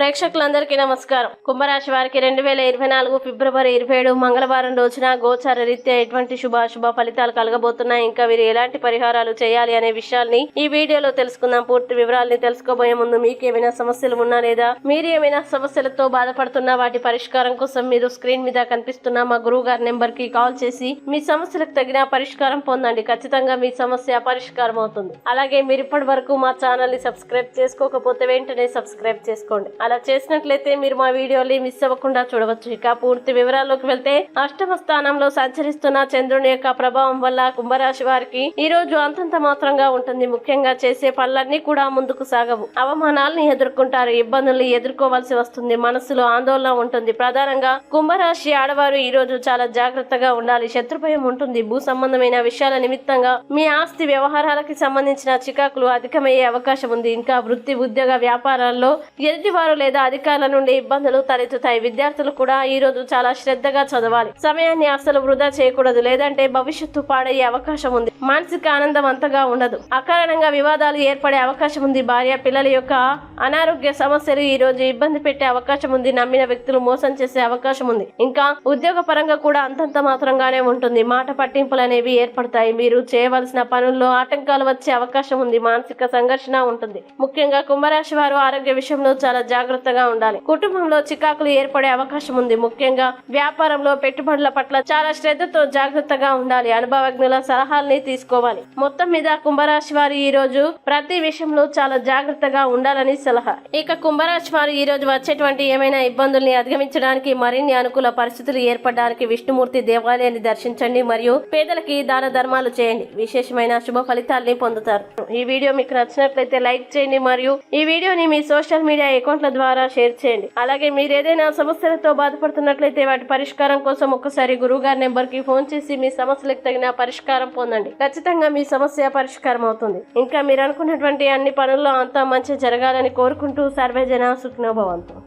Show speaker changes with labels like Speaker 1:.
Speaker 1: ప్రేక్షకులందరికీ నమస్కారం. కుంభరాశి వారికి రెండు వేల ఇరవై నాలుగు ఫిబ్రవరి ఇరవై ఏడు మంగళవారం రోజున గోచార రీత్యా ఎటువంటి శుభాశుభ ఫలితాలు కలగబోతున్నాయి? ఇంకా వీరు ఎలాంటి పరిహారాలు చేయాలి అనే విషయాల్ని ఈ వీడియోలో తెలుసుకుందాం. పూర్తి వివరాల్ని తెలుసుకోబోయే ముందు మీకు ఏమైనా సమస్యలు ఉన్నా లేదా మీరు ఏమైనా సమస్యలతో బాధపడుతున్నా వాటి పరిష్కారం కోసం మీరు స్క్రీన్ మీద కనిపిస్తున్న మా గురువు గారి నెంబర్కి కాల్ చేసి మీ సమస్యలకు తగిన పరిష్కారం పొందండి. ఖచ్చితంగా మీ సమస్య పరిష్కారం అవుతుంది. అలాగే మీరు ఇప్పటి వరకు మా ఛానల్ని సబ్స్క్రైబ్ చేసుకోకపోతే వెంటనే సబ్స్క్రైబ్ చేసుకోండి. అలా చేసినట్లయితే మీరు మా వీడియోని మిస్ అవ్వకుండా చూడవచ్చు. ఇక పూర్తి వివరాల్లోకి వెళ్తే అష్టమ స్థానంలో సంచరిస్తున్న చంద్రుని యొక్క ప్రభావం వల్ల కుంభరాశి వారికి ఈ రోజు అంతంత మాత్రంగా ఉంటుంది. ముఖ్యంగా చేసే పనులన్నీ కూడా ముందుకు సాగవు. అవమానాల్ని ఎదుర్కొంటారు. ఇబ్బందుల్ని ఎదుర్కోవాల్సి వస్తుంది. మనసులో ఆందోళన ఉంటుంది. ప్రధానంగా కుంభరాశి ఆడవారు ఈ రోజు చాలా జాగ్రత్తగా ఉండాలి. శత్రుభయం ఉంటుంది. భూ సంబంధమైన విషయాల నిమిత్తంగా మీ ఆస్తి వ్యవహారాలకి సంబంధించిన చికాకులు అధికమయ్యే అవకాశం ఉంది. ఇంకా వృత్తి ఉద్యోగ వ్యాపారాల్లో ఎదుటివారు లేదా అధికారుల నుండి ఇబ్బందులు తలెత్తుతాయి. విద్యార్థులు కూడా ఈ రోజు చాలా శ్రద్ధగా చదవాలి. సమయాన్ని అసలు వృధా చేయకూడదు. లేదంటే భవిష్యత్తు పాడయ్యే అవకాశం ఉంది. మానసిక ఆనందం అంతగా ఉండదు. అకారణంగా వివాదాలు ఏర్పడే అవకాశం ఉంది. భార్య పిల్లల యొక్క అనారోగ్య సమస్యలు ఈ రోజు ఇబ్బంది పెట్టే అవకాశం ఉంది. నమ్మిన వ్యక్తులు మోసం చేసే అవకాశం ఉంది. ఇంకా ఉద్యోగ పరంగా కూడా అంతంత మాత్రంగానే ఉంటుంది. మాట పట్టింపులు అనేవి ఏర్పడతాయి. మీరు చేయవలసిన పనుల్లో ఆటంకాలు వచ్చే అవకాశం ఉంది. మానసిక సంఘర్షణ ఉంటుంది. ముఖ్యంగా కుంభరాశి వారు ఆరోగ్య విషయంలో చాలా జాగ్రత్తగా ఉండాలి. కుటుంబంలో చికాకులు ఏర్పడే అవకాశం ఉంది. ముఖ్యంగా వ్యాపారంలో పెట్టుబడుల పట్ల చాలా శ్రద్ధతో జాగ్రత్తగా ఉండాలి. అనుభవజ్ఞుల సలహాల్ని తీసుకోవాలి. మొత్తం మీద కుంభరాశి వారి ఈ రోజు ప్రతి విషయంలో చాలా జాగ్రత్తగా ఉండాలని సలహా. ఇక కుంభరాశి వారు ఈ రోజు వచ్చేటువంటి ఏమైనా ఇబ్బందుల్ని అధిగమించడానికి మరిన్ని అనుకూల పరిస్థితులు ఏర్పడడానికి విష్ణుమూర్తి దేవాలయాన్ని దర్శించండి మరియు పేదలకి దాన ధర్మాలు చేయండి. విశేషమైన శుభ ఫలితాల్ని పొందుతారు. ఈ వీడియో మీకు నచ్చినట్లయితే లైక్ చేయండి మరియు ఈ వీడియోని మీ సోషల్ మీడియా అకౌంట్ల ద్వారా ద్వారా షేర్ చేయండి. అలాగే మీరు ఏదైనా సమస్యలతో బాధపడుతున్నట్లయితే వాటి పరిష్కారం కోసం ఒక్కసారి గురువు గారి నెంబర్కి ఫోన్ చేసి మీ సమస్యలకు తగిన పరిష్కారం పొందండి. ఖచ్చితంగా మీ సమస్య పరిష్కారం అవుతుంది. ఇంకా మీరు అనుకున్నటువంటి అన్ని పనుల్లో అంతా మంచి జరగాలని కోరుకుంటూ సర్వేజన సుఖ్నభవంతం.